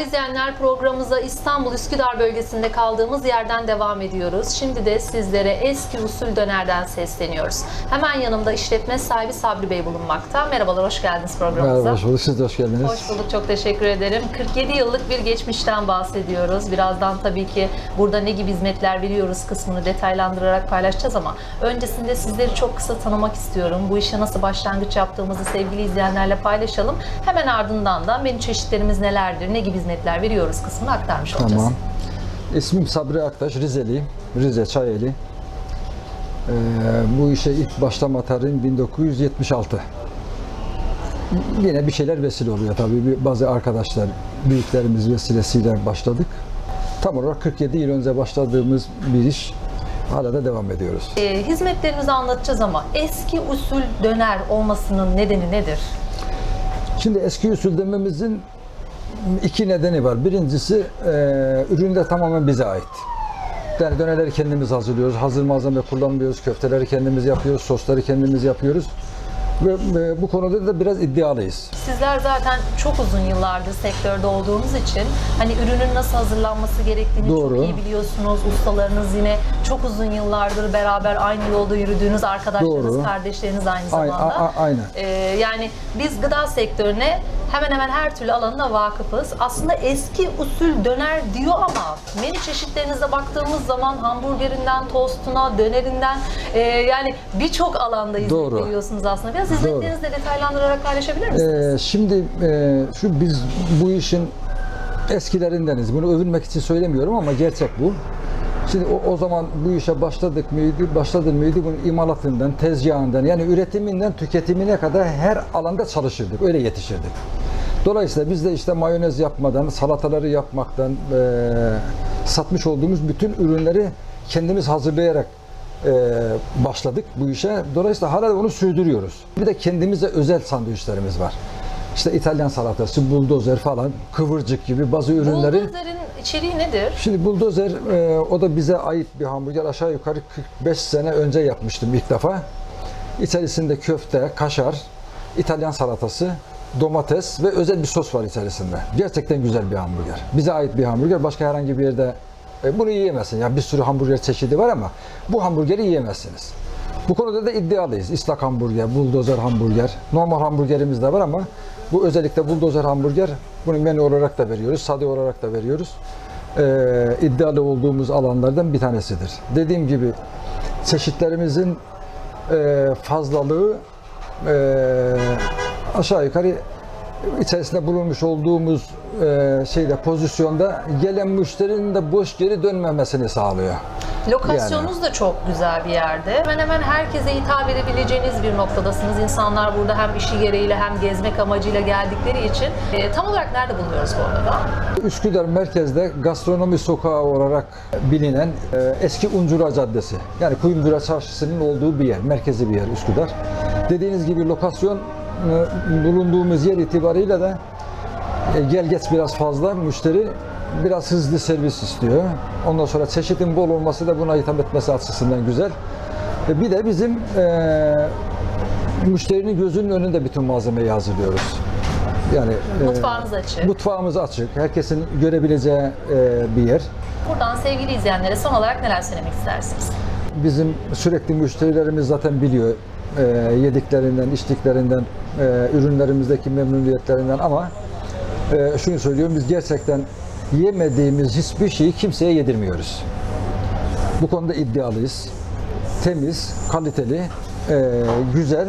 izleyenler programımıza İstanbul Üsküdar bölgesinde kaldığımız yerden devam ediyoruz. Şimdi de sizlere eski usul dönerden sesleniyoruz. Hemen yanımda işletme sahibi Sabri Bey bulunmakta. Merhabalar, hoş geldiniz programımıza. Merhaba, hoş bulduk. Siz de hoş geldiniz. Hoş bulduk, çok teşekkür ederim. 47 yıllık bir geçmişten bahsediyoruz. Birazdan tabii ki burada ne gibi hizmetler veriyoruz kısmını detaylandırarak paylaşacağız ama öncesinde sizleri çok kısa tanımak istiyorum. Bu işe nasıl başlangıç yaptığımızı sevgili izleyenlerle paylaşalım. Hemen ardından da menü çeşitlerimiz nelerdir, ne gibi hizmetler veriyoruz kısmını aktarmış olacağız. Tamam. İsmim Sabri Aktaş, Rizeliyim. Rize Çayeli. Ee, bu işe ilk başlama tarihim 1976. Yine bir şeyler vesile oluyor tabii. Bazı arkadaşlar, büyüklerimiz vesilesiyle başladık. Tam olarak 47 yıl önce başladığımız bir iş. Hala da devam ediyoruz. Ee, hizmetlerimizi anlatacağız ama eski usul döner olmasının nedeni nedir? Şimdi eski usul dememizin iki nedeni var. Birincisi e, ürünler tamamen bize ait. Yani dönerleri kendimiz hazırlıyoruz. Hazır malzeme kullanmıyoruz. Köfteleri kendimiz yapıyoruz. Sosları kendimiz yapıyoruz. Ve, ve bu konuda da biraz iddialıyız. Sizler zaten çok uzun yıllardır sektörde olduğunuz için hani ürünün nasıl hazırlanması gerektiğini Doğru. çok iyi biliyorsunuz. Ustalarınız yine çok uzun yıllardır beraber aynı yolda yürüdüğünüz arkadaşlarınız, Doğru. kardeşleriniz aynı Ay- zamanda. aynen. Ee, yani biz gıda sektörüne hemen hemen her türlü alanına vakıfız. Aslında eski usul döner diyor ama menü çeşitlerinize baktığımız zaman hamburgerinden, tostuna, dönerinden e, yani birçok alanda hizmet Doğru. veriyorsunuz aslında. Biraz hizmetlerinizi de detaylandırarak paylaşabilir misiniz? Ee, şimdi e, şu biz bu işin eskilerindeniz. Bunu övünmek için söylemiyorum ama gerçek bu. Şimdi o, o zaman bu işe başladık mıydı? Başladı mıydı? Bunun imalatından, tezgahından yani üretiminden tüketimine kadar her alanda çalışırdık. Öyle yetişirdik. Dolayısıyla biz de işte mayonez yapmadan, salataları yapmaktan, e, satmış olduğumuz bütün ürünleri kendimiz hazırlayarak e, başladık bu işe. Dolayısıyla hala onu sürdürüyoruz. Bir de kendimize özel sandviçlerimiz var. İşte İtalyan salatası, buldozer falan, kıvırcık gibi bazı ürünleri. Bulldozer'in içeriği nedir? Şimdi buldozer e, o da bize ait bir hamburger. Aşağı yukarı 45 sene önce yapmıştım ilk defa. İçerisinde köfte, kaşar, İtalyan salatası, domates ve özel bir sos var içerisinde. Gerçekten güzel bir hamburger. Bize ait bir hamburger. Başka herhangi bir yerde e, bunu yiyemezsin. Yani bir sürü hamburger çeşidi var ama bu hamburgeri yiyemezsiniz. Bu konuda da iddialıyız. İslak hamburger, buldozer hamburger. Normal hamburgerimiz de var ama bu özellikle buldozer hamburger bunu menü olarak da veriyoruz, sade olarak da veriyoruz. Ee, iddialı olduğumuz alanlardan bir tanesidir. Dediğim gibi çeşitlerimizin e, fazlalığı e, aşağı yukarı içerisinde bulunmuş olduğumuz e, şeyde pozisyonda gelen müşterinin de boş geri dönmemesini sağlıyor. Lokasyonunuz da çok güzel bir yerde. Hemen hemen herkese hitap edebileceğiniz bir noktadasınız. İnsanlar burada hem işi gereğiyle hem gezmek amacıyla geldikleri için. E, tam olarak nerede bulunuyoruz bu arada? Üsküdar merkezde gastronomi sokağı olarak bilinen e, eski Uncura Caddesi. Yani Kuyumcura Çarşısı'nın olduğu bir yer, merkezi bir yer Üsküdar. Dediğiniz gibi lokasyon e, bulunduğumuz yer itibariyle de e, gel geç biraz fazla müşteri biraz hızlı servis istiyor. Ondan sonra çeşitin bol olması da buna hitap etmesi açısından güzel. E, Bir de bizim e, müşterinin gözünün önünde bütün malzemeyi hazırlıyoruz. Yani e, Mutfağınız açık. Mutfağımız açık. Herkesin görebileceği e, bir yer. Buradan sevgili izleyenlere son olarak neler söylemek istersiniz? Bizim sürekli müşterilerimiz zaten biliyor e, yediklerinden, içtiklerinden, e, ürünlerimizdeki memnuniyetlerinden ama e, şunu söylüyorum biz gerçekten yemediğimiz hiçbir şeyi kimseye yedirmiyoruz. Bu konuda iddialıyız. Temiz, kaliteli, e, güzel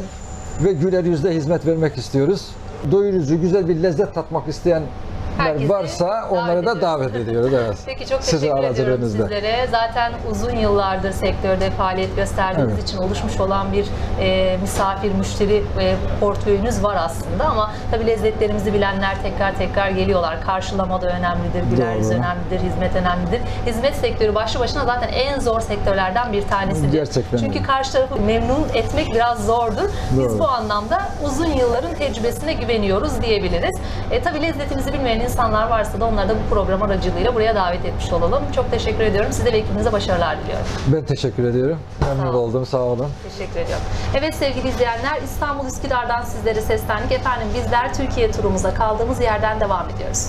ve güler yüzle hizmet vermek istiyoruz. Doyurucu, güzel bir lezzet tatmak isteyen Herkesi varsa onları da davet ediyoruz. Evet. Peki çok Sizin teşekkür ediyorum sizlere. Zaten uzun yıllardır sektörde faaliyet gösterdiğiniz Evet. için oluşmuş olan bir e, misafir, müşteri e, portföyünüz var aslında ama tabii lezzetlerimizi bilenler tekrar tekrar geliyorlar. Karşılama da önemlidir, güler yüz Doğru. önemlidir, hizmet önemlidir. Hizmet sektörü başlı başına zaten en zor sektörlerden bir tanesidir. Gerçekten Çünkü karşı tarafı memnun etmek biraz zordur. Biz Doğru. bu anlamda uzun yılların tecrübesine güveniyoruz diyebiliriz. E, tabii lezzetimizi bilmeyen insanlar varsa da onları da bu program aracılığıyla buraya davet etmiş olalım. Çok teşekkür ediyorum. Size ve ekibinize başarılar diliyorum. Ben teşekkür ediyorum. Memnun oldum. Sağ olun. Teşekkür ediyorum. Evet sevgili izleyenler İstanbul Üsküdar'dan sizlere seslendik. Efendim bizler Türkiye turumuza kaldığımız yerden devam ediyoruz.